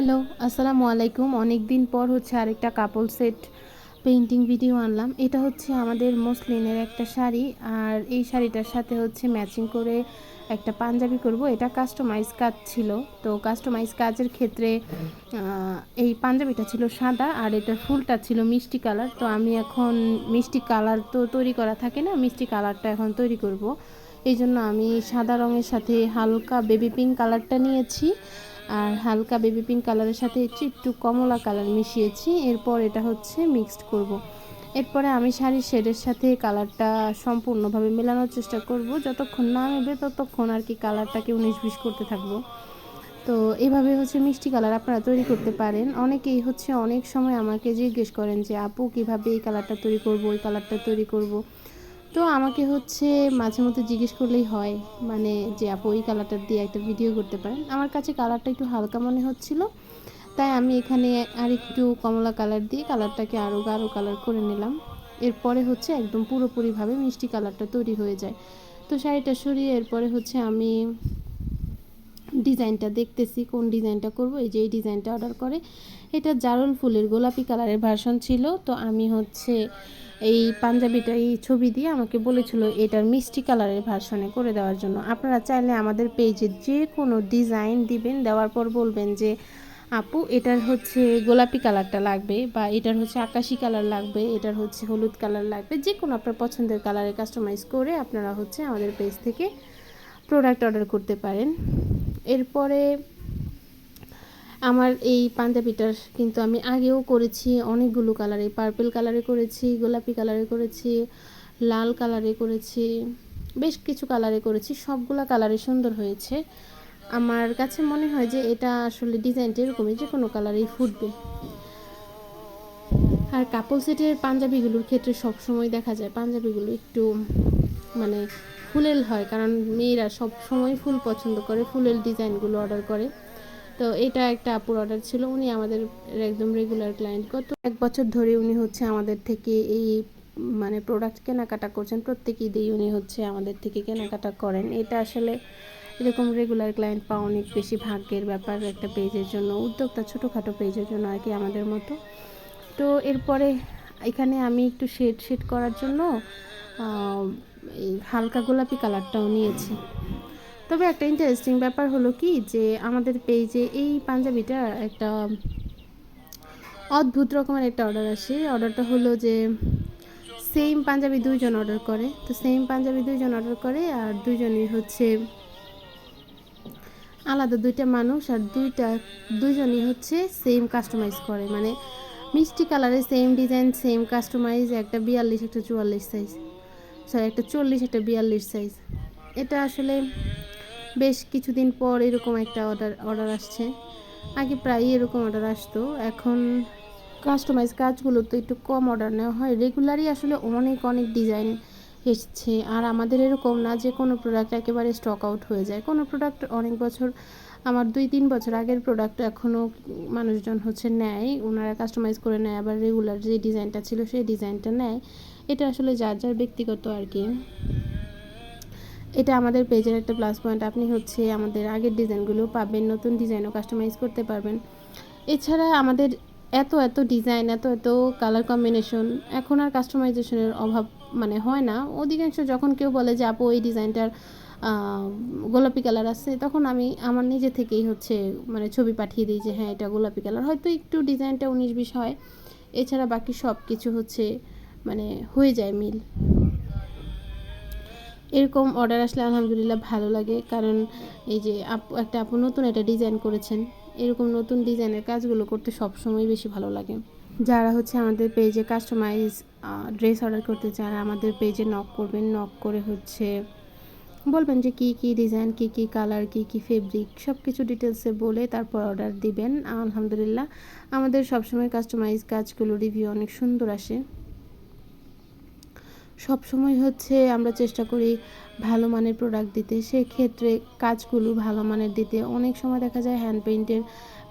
Hello, আসসালামু আলাইকুম। অনেক দিন পর হচ্ছে আরেকটা কাপল সেট পেইন্টিং ভিডিও আনলাম। এটা হচ্ছে আমাদের মসলিনের একটা শাড়ি আর এই শাড়িটার সাথে হচ্ছে ম্যাচিং করে একটা পাঞ্জাবি করব। এটা কাস্টমাইজ কাজ ছিল। তো কাস্টমাইজ কাজের ক্ষেত্রে এই পাঞ্জাবিটা ছিল সাদা আর এটা ফুলটা ছিল মিষ্টি কালার। তো আমি এখন মিষ্টি কালার তো তৈরি করা থাকে না, মিষ্টি কালারটা এখন তৈরি করব। এই জন্য আমি সাদা রঙের সাথে হালকা বেবি পিঙ্ক কালারটা নিয়েছি। আর হালকা বেবি পিঙ্ক কালারের সাথে একটু কমলা কালার মিশিয়েছি। এরপর এটা হচ্ছে মিক্সড করব। এরপরে আমি শাড়ির শেডের সাথে কালারটা সম্পূর্ণভাবে মেলানোর চেষ্টা করব। যতক্ষণ না নেবে ততক্ষণ আর কি কালারটাকে উনিশ বিশ করতে থাকব। তো এভাবে হচ্ছে মিষ্টি কালার আপনারা তৈরি করতে পারেন। অনেকেই হচ্ছে অনেক সময় আমাকে জিজ্ঞেস করেন যে, আপু, কীভাবে এই কালারটা তৈরি করব? ওই কালারটা তৈরি করব। তো আমাকে হচ্ছে মাঝে মধ্যে জিজ্ঞেস করলেই হয় মানে যে আপু ওই কালারটা দিয়ে একটা ভিডিও করতে পারেন। আমার কাছে কালারটা একটু হালকা মনে হচ্ছিল, তাই আমি এখানে আর একটু কমলা কালার দিয়ে কালারটাকে আরও গাঢ় কালার করে নিলাম। এরপরে হচ্ছে একদম পুরোপুরিভাবে মিষ্টি কালারটা তৈরি হয়ে যায়। তো শাড়িটা সরিয়ে এরপরে হচ্ছে আমি ডিজাইনটা দেখতেছি, কোন ডিজাইনটা করব, এই যে এই ডিজাইনটা অর্ডার করে। এটা জারুল ফুলের গোলাপি কালারের ভার্সন ছিল, তো আমি হচ্ছে এই পাঞ্জাবিটা, এই ছবি দিয়ে আমাকে বলেছিল এটার মিষ্টি কালারের ভার্সনে করে দেওয়ার জন্য। আপনারা চাইলে আমাদের পেজে যে কোনো ডিজাইন দিবেন, দেওয়ার পর বলবেন যে, আপু, এটার হচ্ছে গোলাপি কালারটা লাগবে বা এটার হচ্ছে আকাশি কালার লাগবে, এটার হচ্ছে হলুদ কালার লাগবে। যে কোনো আপনার পছন্দের কালারে কাস্টমাইজ করে আপনারা হচ্ছে আমাদের পেজ থেকে প্রোডাক্ট অর্ডার করতে পারেন। এরপরে আমার এই পাঞ্জাবিটার কিন্তু আমি আগেও করেছি, অনেকগুলো কালারে পার্পেল কালারে করেছি, গোলাপি কালারে করেছি, লাল কালারে করেছি, বেশ কিছু কালারে করেছি, সবগুলো কালারে সুন্দর হয়েছে। আমার কাছে মনে হয় যে এটা আসলে ডিজাইনটা এরকমই, যে কোনো কালারেই ফুটবে। আর কাপল সেটের পাঞ্জাবিগুলোর ক্ষেত্রে সবসময় দেখা যায়, পাঞ্জাবিগুলো একটু মানে ফুলেল হয়, কারণ মেয়েরা সব সময় ফুল পছন্দ করে ফুলের ডিজাইনগুলো অর্ডার করে। তো এটা একটা আপুর অর্ডার ছিল। উনি আমাদের একদম রেগুলার ক্লায়েন্ট গত এক বছর ধরে উনি হচ্ছে আমাদের থেকে এই মানে প্রোডাক্ট কেনাকাটা করছেন। প্রত্যেক ঈদেই উনি হচ্ছে আমাদের থেকে কেনাকাটা করেন। এটা আসলে এরকম রেগুলার ক্লায়েন্ট পাওয়া অনেক বেশি ভাগ্যের ব্যাপার একটা পেজের জন্য, উদ্যোক্তা ছোটোখাটো পেজের জন্য আর কি আমাদের মতো। তো এরপরে এখানে আমি একটু শেড শেড করার জন্য হালকা গোলাপি কালারটাও নিয়েছি। তবে একটা ইন্টারেস্টিং ব্যাপার হলো কি যে আমাদের পেজে এই পাঞ্জাবিটা একটা অদ্ভুত রকমের একটা অর্ডার আসে। অর্ডারটা হলো যে সেম পাঞ্জাবি দুইজন অর্ডার করে। তো সেম পাঞ্জাবি দুইজন অর্ডার করে আর দুইজনই হচ্ছে আলাদা দুইটা মানুষ আর দুইটা, দুইজনই হচ্ছে সেম কাস্টমাইজ করে। মানে মিষ্টি কালারে সেম ডিজাইন সেম কাস্টমাইজ একটা বিয়াল্লিশ, একটা চুয়াল্লিশ সাইজ সরি একটা চল্লিশ, একটা বিয়াল্লিশ সাইজ এটা আসলে বেশ কিছুদিন পর এরকম একটা অর্ডার অর্ডার আসছে। আগে প্রায়ই এরকম অর্ডার আসতো, এখন কাস্টমাইজ কাজগুলো তো একটু কম অর্ডার নেওয়া হয়। রেগুলারই আসলে অনেক অনেক ডিজাইন এসছে। আর আমাদের এরকম না যে কোনো প্রোডাক্ট একেবারে স্টক আউট হয়ে যায়। কোনো প্রোডাক্ট অনেক বছর, আমার দুই, তিন বছর আগের প্রোডাক্ট এখনও মানুষজন হচ্ছে নেয়, ওনারা কাস্টমাইজ করে নেয়, আবার রেগুলার যে ডিজাইনটা ছিল সেই ডিজাইনটা নেয়। এটা আসলে যার যার ব্যক্তিগত আর কি। এটা আমাদের পেজের একটা প্লাস পয়েন্ট আপনি হচ্ছে আমাদের আগের ডিজাইনগুলো পাবেন, নতুন ডিজাইনও কাস্টমাইজ করতে পারবেন। এছাড়া আমাদের এত এত ডিজাইন এত এত কালার কম্বিনেশন এখন আর কাস্টমাইজেশনের অভাব মানে হয় না। অধিকাংশ যখন কেউ বলে যে, আপু, এই ডিজাইনটার গোলাপি কালার আছে, তখন আমি আমার নিজে থেকেই হচ্ছে মানে ছবি পাঠিয়ে দিই যে হ্যাঁ এটা গোলাপি কালার হয়তো একটু ডিজাইনটা উনিশ বিশ হয়। এছাড়া বাকি সব কিছু হচ্ছে মানে হয়ে যায় মিল। এরকম অর্ডার আসলে আলহামদুলিল্লাহ ভালো লাগে। কারণ এই যে আপু, একটা আপু নতুন একটা ডিজাইন করেছেন, এরকম নতুন ডিজাইনের কাজগুলো করতে সবসময় বেশি ভালো লাগে। যারা হচ্ছে আমাদের পেজে কাস্টমাইজ ড্রেস অর্ডার করতে চান আমাদের পেজে নক করবেন। নক করে হচ্ছে বলবেন যে কী কী ডিজাইন কী কী কালার কী কী ফেব্রিক সব কিছু ডিটেলসে বলে তারপর অর্ডার দিবেন। আলহামদুলিল্লাহ, আমাদের সবসময় কাস্টমাইজ কাজগুলো রিভিউ অনেক সুন্দর আসে। সব সময় হচ্ছে আমরা চেষ্টা করি ভালো মানের প্রোডাক্ট দিতে। সেক্ষেত্রে কাজগুলো ভালো মানের দিতে। অনেক সময় দেখা যায় হ্যান্ড পেইন্টের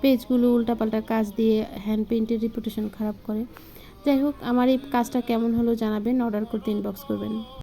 পেজগুলো উল্টাপাল্টা কাজ দিয়ে হ্যান্ড পেইন্টের রিপুটেশন খারাপ করে। যাই হোক, আমার এই কাজটা কেমন হলো জানাবেন অর্ডার করতে ইনবক্স করবেন।